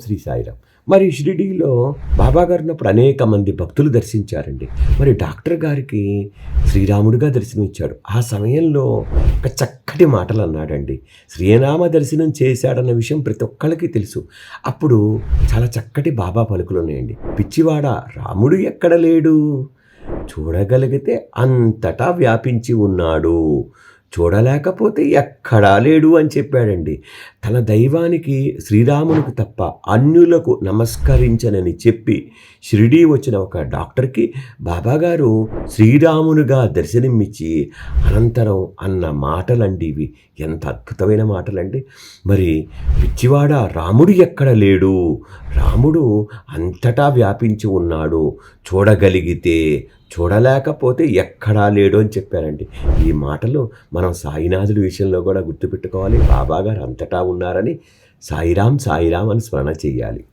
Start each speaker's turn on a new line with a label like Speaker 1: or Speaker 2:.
Speaker 1: శ్రీ సాయిరామ్ మరి షిరిడీలో బాబా గారు ఉన్నప్పుడు అనేక మంది భక్తులు దర్శించారండి. మరి డాక్టర్ గారికి శ్రీరాముడిగా దర్శనమిచ్చాడు. ఆ సమయంలో ఒక చక్కటి మాటలు అన్నాడండి శ్రీనామ దర్శనం చేశాడన్న విషయం ప్రతి ఒక్కళ్ళకి తెలుసు. అప్పుడు చాలా చక్కటి బాబా పలుకులు ఉన్నాయండి పిచ్చివాడ రాముడు ఎక్కడ లేడు? చూడగలిగితే అంతటా వ్యాపించి ఉన్నాడు. చూడలేకపోతే ఎక్కడా లేడు అని చెప్పాడండి. తన దైవానికి శ్రీరామునికి తప్ప అన్యులకు నమస్కరించనని చెప్పి షిరిడీ వచ్చిన ఒక డాక్టర్కి బాబాగారు శ్రీరామునిగా దర్శనమిచ్చి అనంతరం అన్న మాటలండి ఇవి ఎంత అద్భుతమైన మాటలండి. మరి పిచ్చివాడ రాముడు ఎక్కడ లేడు? రాముడు అంతటా వ్యాపించి ఉన్నాడు. చూడగలిగితే చూడలేకపోతే ఎక్కడా లేడు అని చెప్పారండి. ఈ మాటలు మనం సాయినాథుడి విషయంలో కూడా గుర్తుపెట్టుకోవాలి. బాబాగారు అంతటా ఉన్నారని సాయిరాం సాయిరాం అని స్మరణ చేయాలి.